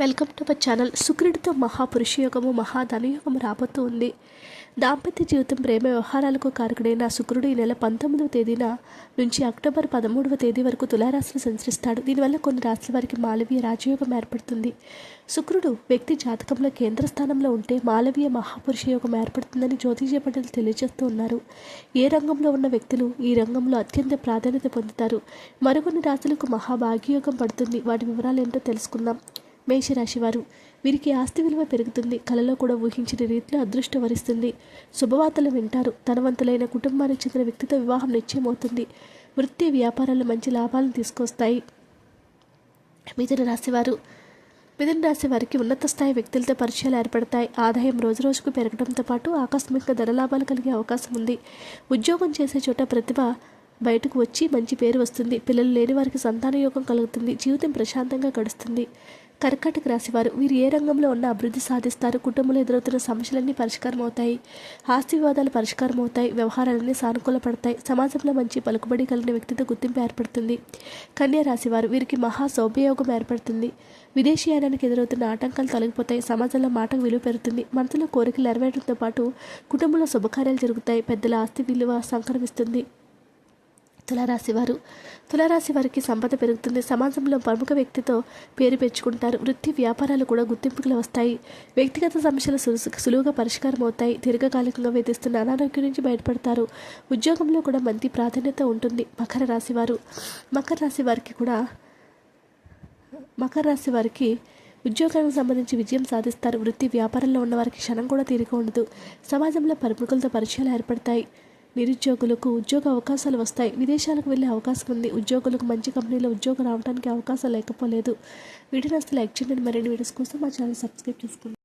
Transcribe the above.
Welcome to my channel. శుక్రుడితో మహాపురుష యోగము మహాధనయోగము రాబోతూ ఉంది దాంపత్య జీవితం ప్రేమ వ్యవహారాలకు కారకుడైన శుక్రుడు ఈ నెల పంతొమ్మిదవ తేదీన నుంచి అక్టోబర్ పదమూడవ తేదీ వరకు తులారాశిని సంచరిస్తాడు. దీనివల్ల కొన్ని రాశుల వారికి మాలవీయ రాజయోగం ఏర్పడుతుంది. శుక్రుడు వ్యక్తి జాతకంలో కేంద్ర స్థానంలో ఉంటే మాలవీయ మహాపురుష యోగం ఏర్పడుతుందని జ్యోతిష పండితులు తెలియజేస్తూ ఉన్నారు. ఏ రంగంలో ఉన్న వ్యక్తులు ఈ రంగంలో అత్యంత ప్రాధాన్యత పొందుతారు? మరికొన్ని రాశులకు మహాభాగ్యయోగం పడుతుంది. వాటి వివరాలు ఏంటో తెలుసుకుందాం. మేషరాశివారు. వీరికి ఆస్తి విలువ పెరుగుతుంది. కలలో కూడా ఊహించిన రీతిలో అదృష్టం వరిస్తుంది. శుభవార్తలు వింటారు. ధనవంతులైన కుటుంబానికి చెందిన వ్యక్తితో వివాహం నిశ్చయమవుతుంది. వృత్తి వ్యాపారాలు మంచి లాభాలను తీసుకొస్తాయి. మిథున రాశివారు. మిథున రాశి వారికి ఉన్నత స్థాయి వ్యక్తులతో పరిచయాలు ఏర్పడతాయి. ఆదాయం రోజు రోజుకు పెరగడంతో పాటు ఆకస్మిక ధనలాభాలు కలిగే అవకాశం ఉంది. ఉద్యోగం చేసే చోట ప్రతిభ బయటకు వచ్చి మంచి పేరు వస్తుంది. పిల్లలు లేని వారికి సంతాన యోగం కలుగుతుంది. జీవితం ప్రశాంతంగా గడుస్తుంది. కర్కాటక రాశివారు వీరు ఏ రంగంలో ఉన్న అభివృద్ధి సాధిస్తారు. కుటుంబంలో ఎదురవుతున్న సమస్యలన్నీ పరిష్కారం అవుతాయి ఆస్తి వివాదాలు పరిష్కారం అవుతాయి వ్యవహారాలన్నీ సానుకూలపడతాయి. సమాజంలో మంచి పలుకుబడి కలిగిన వ్యక్తితో గుర్తింపు ఏర్పడుతుంది. కన్యా రాశివారు వీరికి మహా సౌభయోగం ఏర్పడుతుంది. విదేశీయానానికి ఎదురవుతున్న ఆటంకాలు తొలగిపోతాయి. సమాజంలో మాటకు విలువ పెరుగుతుంది. మనసులో కోరికలు నెరవేరడంతో పాటు కుటుంబంలో శుభకార్యాలు జరుగుతాయి. పెద్దల ఆస్తి విలువ సంక్రమిస్తుంది. తులారాశి వారు తులారాశి వారికి సంపద పెరుగుతుంది. సమాజంలో ప్రముఖ వ్యక్తితో పేరు పెంచుకుంటారు. వృత్తి వ్యాపారాలు కూడా గుర్తింపులు వస్తాయి. వ్యక్తిగత సమస్యలు సులువుగా పరిష్కారం అవుతాయి. దీర్ఘకాలికంగా వేధిస్తున్న అనారోగ్యం నుంచి బయటపడతారు. ఉద్యోగంలో కూడా మంచి ప్రాధాన్యత ఉంటుంది. మకర రాశి వారు మకర రాశి వారికి కూడా మకర రాశి వారికి ఉద్యోగానికి సంబంధించి విజయం సాధిస్తారు. వృత్తి వ్యాపారంలో ఉన్నవారికి క్షణం కూడా తీరిక ఉండదు. సమాజంలో ప్రముఖులతో పరిచయాలు ఏర్పడతాయి. నిరుద్యోగులకు ఉద్యోగ అవకాశాలు వస్తాయి. విదేశాలకు వెళ్ళే అవకాశం ఉంది. ఉద్యోగులకు మంచి కంపెనీలో ఉద్యోగం రావడానికి అవకాశం లేకపోలేదు. వీడియో అసలు లైక్ చేయండి. మరిన్ని వీడియోస్ కోసం మా ఛానల్ సబ్స్క్రైబ్ చేసుకోండి.